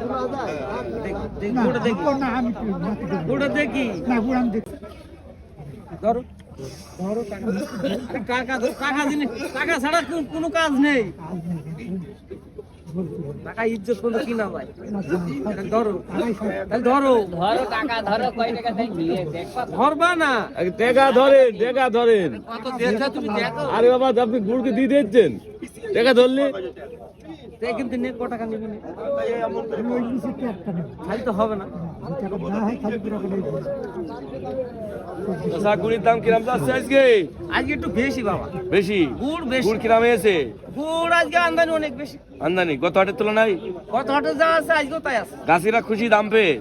না, না কি- না, কি না কোন- কাজ নেই টাকা ইজ্জত কোনো কিনা ভাই ধরো ধরো ধরো টাকা ধরো ধরবা না টেকা ধরেন টেকা ধরেন আরে বাবা আপনি গুড়কে দিয়ে দিচ্ছেন টেকা ধরলে তে কিন্তু নে ক টাকা নে? আমি ওই নিচে কি একটা নেব। খালি তো হবে না। যে টাকা না খালি করে রাখলে এই দিবো। শশা গুড়ির দাম কিরাম যাচ্ছে আজকে? আজকে একটু বেশি বাবা। বেশি? গুড় বেশি। গুড় কিরাম এসে গুড় আজকে আমদানি অনেক বেশি। আমদানি। গত হাটের তুলনায়? কত হাটে যা আছে আজকেও তাই আছে। গাছিরা খুশি দাম পেয়ে?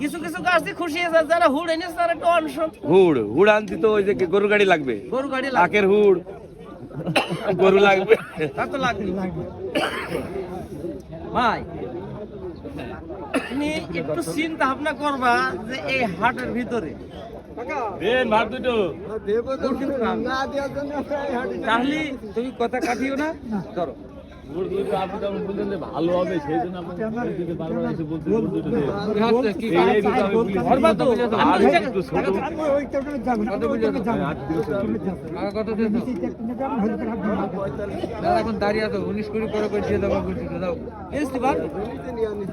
কিছু কিছু গাছ দিয়ে খুশি আছে যারা হুড় এনেছে তারা একটু অনশন। হুড়। হুড় আনতি তো ওই যে গরু গাড়ি লাগবে। গরু গাড়ি কাকের হুড়। গরু লাগবে। তা তো লাগবে। ভাই তুমি একটু চিন্তা ভাবনা করবা যে এই হাটের ভিতরে। তাহলে তুমি কথা কাটিও না ধরো। ভালো হবে সেই জন্য আপনাকে দিতে পারব না এসে বলতে এখন দাঁড়িয়ে আছো উনিশ কোটি করে করে দিয়ে দেবো দাও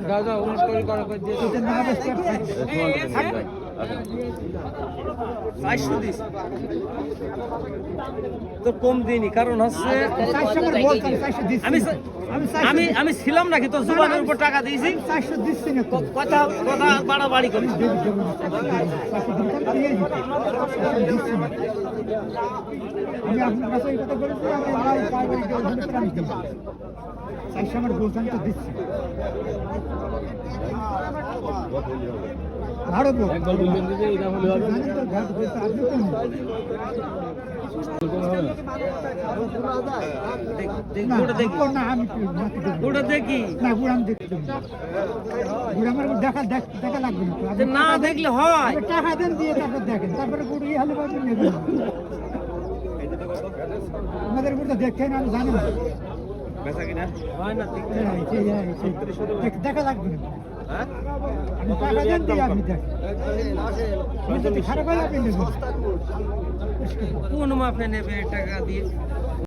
দাও দাও উনিশ কোটি করে করে দিয়ে তো কম দিইনি কারণ হচ্ছে আমি আমি আমি ছিলাম নাকি তো জুবানের উপর টাকা দিয়েছি? কথা কথা বাড়াবাড়ি করি আমি আপনার কাছে এই কথা বলেছি, আমি তো দিচ্ছি। আরও একবার বললেন যে না, দেখলে হয় টাকা দেন দিয়ে তারপর দেখেন তারপরে গুড় হলে আমাদের গুড় তো দেখেন আমি জানি না হয় না ঠিক এই, সেই, এই, সেই। দেখ- দেখা লাগবে। না আপনি টাকা দেন দিয়ে আপনি দেখেন আপনি যদি খারাপ আপনি নেবেন কোন মাপে নেবে টাকা দিয়ে?